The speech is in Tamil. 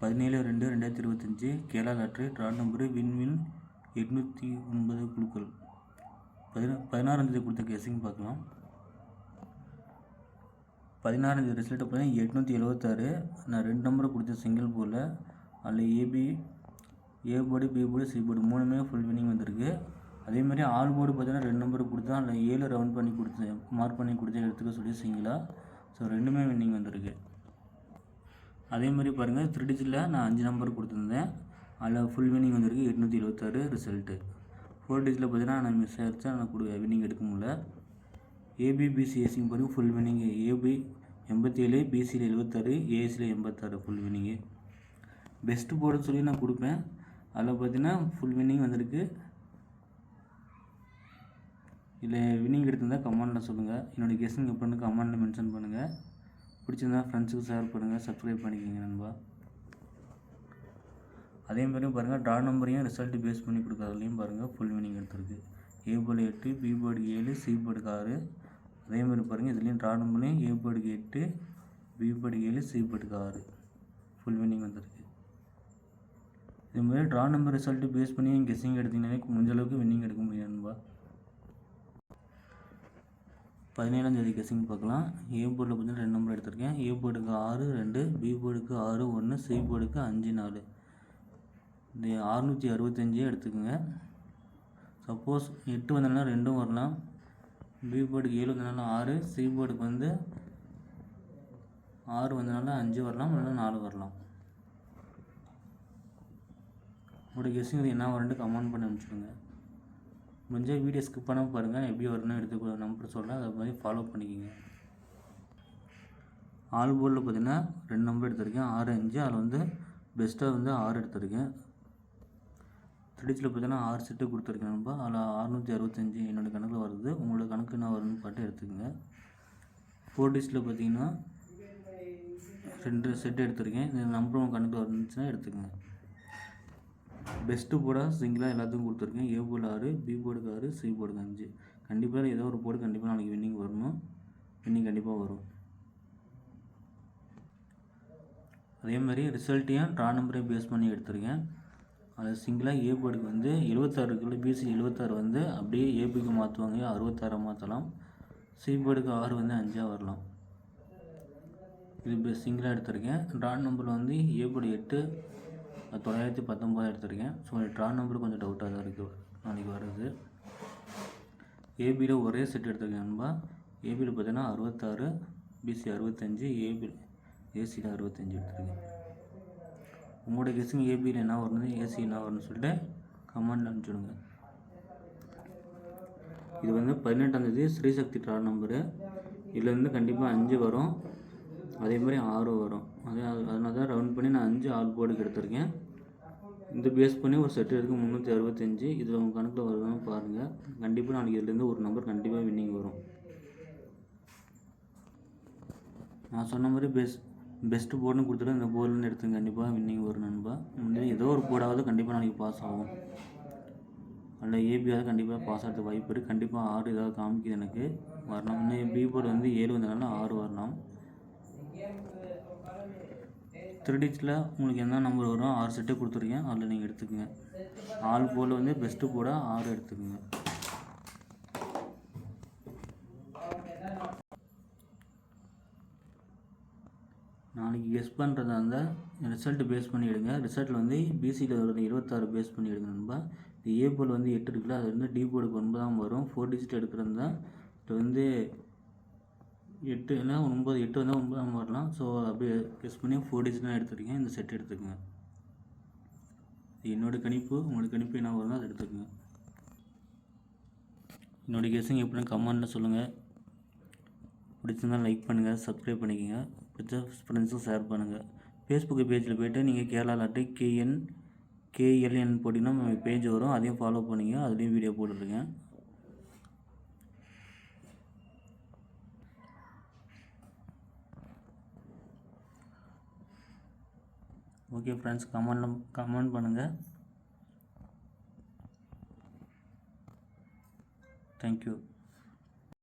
பதினேழு ரெண்டு ரெண்டாயிரத்தி இருபத்தஞ்சி Kerala lottery draw number win win எட்நூற்றி ஒன்பது குழுக்கள். பதினா பதினாறாந்தேதி கொடுத்த கெஸிங் பார்க்கலாம். பதினாறாந்தேதி ரிசல்ட்டை பார்த்தீங்கன்னா எட்நூற்றி எழுபத்தாறு நான் ரெண்டு நம்பரை கொடுத்த சிங்கிள் போல். அதில் A B A board B board C board மூணுமே ஃபுல் வினிங் வந்திருக்கு. அதே மாதிரி ஆல் போர்டு பார்த்தீங்கன்னா ரெண்டு நம்பர் கொடுத்தா அதில் ஏழு ரவுண்ட் பண்ணி கொடுத்தேன் மார்க் பண்ணி கொடுத்தேன் எடுத்துக்க சொல்லி சிங்கிளாக ஸோ ரெண்டுமே வின்னிங் வந்திருக்கு. அதே மாதிரி பாருங்கள் த்ரீ நான் அஞ்சு நம்பர் கொடுத்துருந்தேன். அதில் ஃபுல் வினிங் வந்திருக்கு எட்நூற்றி எழுபத்தாறு ரிசல்ட்டு ஃபோர் டிஜிட்டில் பார்த்தீங்கன்னா நான் மிஸ் ஆகிடுச்சா நான் கொடு வினிங் எடுக்க முடியல. ஏபிபிசிஎஸ்சிங் பாருங்கள் ஃபுல் வினிங் ஏபி எண்பத்தி ஏழு பிசியில் எழுபத்தாறு ஏஎஸ்சியில் எண்பத்தாறு ஃபுல் வினிங்கு பெஸ்ட்டு போர்டுன்னு சொல்லி நான் கொடுப்பேன். அதில் பார்த்தீங்கன்னா ஃபுல் வினிங் வந்திருக்கு. இல்லை வினிங் எடுத்திருந்தால் கமெண்டில் சொல்லுங்கள் என்னோடய கெஸ்டிங் எப்படின்னு கமெண்டில் மென்ஷன் பண்ணுங்கள் பிடிச்சிருந்தா ஃப்ரெண்ட்ஸுக்கு ஷேர் பண்ணுங்கள் சப்ஸ்கிரைப் பண்ணிக்கோங்க நண்பா. அதே மாதிரியும் பாருங்கள் ட்ரா நம்பரையும் ரிசல்ட்டு பேஸ் பண்ணி கொடுக்குறதுலையும் பாருங்கள் ஃபுல் வினிங் எடுத்துருக்கு. ஏ போர்டு எட்டு பி போர்டுக்கு ஏழு சி போர்டுக்கு ஆறு. அதே மாதிரி பாருங்கள் இதுலேயும் ட்ரா நம்பர்லேயும் ஏ போர்டுக்கு எட்டு பி போர்டுக்கு ஏழு சி போர்டுக்கு ஆறு. ஃபுல் வினிங் வந்திருக்கு. இது மாதிரி ட்ரா நம்பர் ரிசல்ட்டு பேஸ் பண்ணி கெஸ்ஸிங் எடுத்தீங்கன்னாலே முடிஞ்சளவுக்கு வின்னிங் எடுக்க முடியும் நண்பா. பதினேழாம் தேதி கெஸ்ஸிங் பார்க்கலாம். ஏ போர்டில் பார்த்தீங்கன்னா ரெண்டு நம்பர் எடுத்திருக்கேன். ஏ போர்டுக்கு ஆறு ரெண்டு. பி போர்டுக்கு ஆறு ஒன்று சி போர்டுக்கு அஞ்சு நாலு. இந்த அறுநூற்றி அறுபத்தஞ்சே எடுத்துக்கோங்க. சப்போஸ் எட்டு வந்தனால ரெண்டும் வரலாம். பி போர்டுக்கு ஏழு வந்தனால ஆறு. சி போர்டுக்கு வந்து ஆறு வந்தனால அஞ்சு வரலாம். இல்லைனா நாலு வரலாம். உங்களோட கெஸ்ஸிங் என்ன வரன்ட்டு கமெண்ட் பண்ணி அனுப்பிச்சுடுங்க. முடிஞ்சால் வீடியோ ஸ்கிப் பண்ணாமல் பாருங்கள் எப்படி வரணும் எடுத்து நம்பர் சொல்கிறேன் அதை மாதிரி ஃபாலோ பண்ணிக்கோங்க. ஆல் போர்டில் பார்த்தீங்கன்னா ரெண்டு நம்பர் எடுத்திருக்கேன். ஆறு அஞ்சு. அதில் வந்து பெஸ்ட்டாக வந்து ஆறு எடுத்திருக்கேன். த்ரிடிச்சில் பார்த்தீங்கன்னா ஆறு செட்டு கொடுத்துருக்கேன் நம்ப அதில் அறுநூற்றி அறுபத்தஞ்சி என்னோடய கணக்கில் வருது. உங்களோட கணக்கு என்ன வரும்னு பார்த்து எடுத்துக்கோங்க. ஃபோர் டிஸில் பார்த்தீங்கன்னா ரெண்டு செட்டு எடுத்திருக்கேன். இந்த நம்பரும் கணக்கில் வந்துச்சுன்னா எடுத்துக்கோங்க. பெஸ்ட்டு போர்டாக சிங்கிளாக எல்லாத்துக்கும் கொடுத்துருக்கேன். ஏ போர்டு ஆறு பி போர்டுக்கு ஆறு சி போர்டுக்கு அஞ்சு. கண்டிப்பாக ஏதோ ஒரு போர்டு கண்டிப்பாக நாளைக்கு வின்னிங் வரணும். வின்னிங் கண்டிப்பாக வரும். அதே மாதிரி ரிசல்ட்டையும் ட்ரா நம்பரையும் பேஸ் பண்ணி எடுத்திருக்கேன். அது சிங்கிளாக ஏ போர்டுக்கு வந்து எழுபத்தாறு இருக்குல்ல பிசி எழுபத்தாறு வந்து அப்படியே ஏபிக்கு மாற்றுவாங்க அறுபத்தாறாக மாற்றலாம் சி போர்டுக்கு ஆறு வந்து அஞ்சாக வரலாம். இது சிங்கிளாக எடுத்திருக்கேன். ட்ரா நம்பர் வந்து ஏ போர்டு எட்டு நான் தொள்ளாயிரத்தி பத்தொம்போது எடுத்திருக்கேன். ஸோ ட்ரா நம்பர் கொஞ்சம் டவுட்டாக தான் இருக்குது நாளைக்கு வர்றது. ஏபியில் ஒரே செட் எடுத்திருக்கேன் நண்பா. ஏபியில் பார்த்தீங்கன்னா அறுபத்தாறு பிசி அறுபத்தஞ்சு ஏபி ஏசியில் அறுபத்தஞ்சி எடுத்திருக்கேன். உங்களோட கெஸ்ஸிங் ஏபியில் என்ன வரணும் ஏசி என்ன வரணும்னு சொல்லிட்டு கமெண்ட் அனுப்பிச்சுடுங்க. இது வந்து பதினெட்டாந்தேதி ஸ்ரீசக்தி ட்ரா நம்பரு இதில் வந்து கண்டிப்பாக அஞ்சு வரும். அதே மாதிரி ஆறு வரும். அதே அதனால தான் ரவுண்ட் பண்ணி நான் அஞ்சு ஆல் போர்டுக்கு எடுத்திருக்கேன். இந்த பேஸ் பண்ணி ஒரு செட்டு இருக்குது முந்நூற்றி அறுபத்தஞ்சு. இதில் உங்கள் கணக்கில் வருதான்னு பாருங்கள் கண்டிப்பாக நாளைக்கு இதுலேருந்து ஒரு நம்பர் கண்டிப்பாக வின்னிங் வரும். நான் சொன்ன மாதிரி பெஸ்ட் பெஸ்ட்டு போர்டுன்னு கொடுத்துட்டு இந்த போர்டுலேருந்து எடுத்துங்க கண்டிப்பாக வின்னிங் வரும் நண்பா. முடிஞ்சது ஏதோ ஒரு போர்டாவது கண்டிப்பாக நாளைக்கு பாஸ் ஆகும். அதில் ஏபியாவது கண்டிப்பாக பாஸ் ஆகிறது வாய்ப்பு இருக்குது கண்டிப்பாக ஆறு ஏதாவது காமிக்குது எனக்கு. வரணும். இன்னும் பி போர்டு வந்து ஏழு வந்ததுனால ஆறு வரலாம் த்ரீ டிஜில் உங்களுக்கு என்ன நம்பர் வரும்? ஆறு செட்டு கொடுத்துருக்கேன். அதில் நீங்கள் எடுத்துக்கோங்க. ஆல் போல் வந்து பெஸ்ட்டு போட ஆறு எடுத்துக்கோங்க. நாளைக்கு கெஸ் பண்ணுறதா இருந்தால் ரிசல்ட் பேஸ் பண்ணி எடுங்க. ரிசல்ட்டில் வந்து பிசியில் ஒரு இருபத்தாறு பேஸ் பண்ணி எடுங்க நண்பா. ஏ போல் வந்து எட்டு இருக்குல்ல அது வந்து டி போர்டுக்கு ஒன்பதாம் வரும். ஃபோர் டிஜிட் எடுக்கிறதா இது வந்து எட்டு இல்லை ஒன்பது எட்டு வந்தால் ஒன்பதாம் வரலாம். ஸோ அப்படியே கெஸ் பண்ணி ஃபோர் டிஜிட் தான் எடுத்துருக்கேன். இந்த செட் எடுத்துக்கோங்க. என்னோடய கணிப்பு உங்களோட கணிப்பு என்ன வரும்னா அதை எடுத்துக்கோங்க. என்னோடய கெஸ்ஸிங் எப்படின்னு கமெண்ட்டில் சொல்லுங்கள் பிடிச்சிருந்தால் லைக் பண்ணுங்கள் சப்ஸ்கிரைப் பண்ணிக்கோங்க. பிடிச்ச ஃப்ரெண்ட்ஸும் ஷேர் பண்ணுங்கள் ஃபேஸ்புக்கு பேஜில் போய்ட்டு நீங்கள் கேரளா லாட்டு கேஎன் கேஎல்என் போட்டிங்கன்னா பேஜ் வரும். அதையும் ஃபாலோ பண்ணிங்க அதுலேயும் வீடியோ போட்டுருக்கேன். ஓகே ஃப்ரெண்ட்ஸ் கமெண்ட்ல கமெண்ட் பண்ணுங்கள் தேங்க்யூ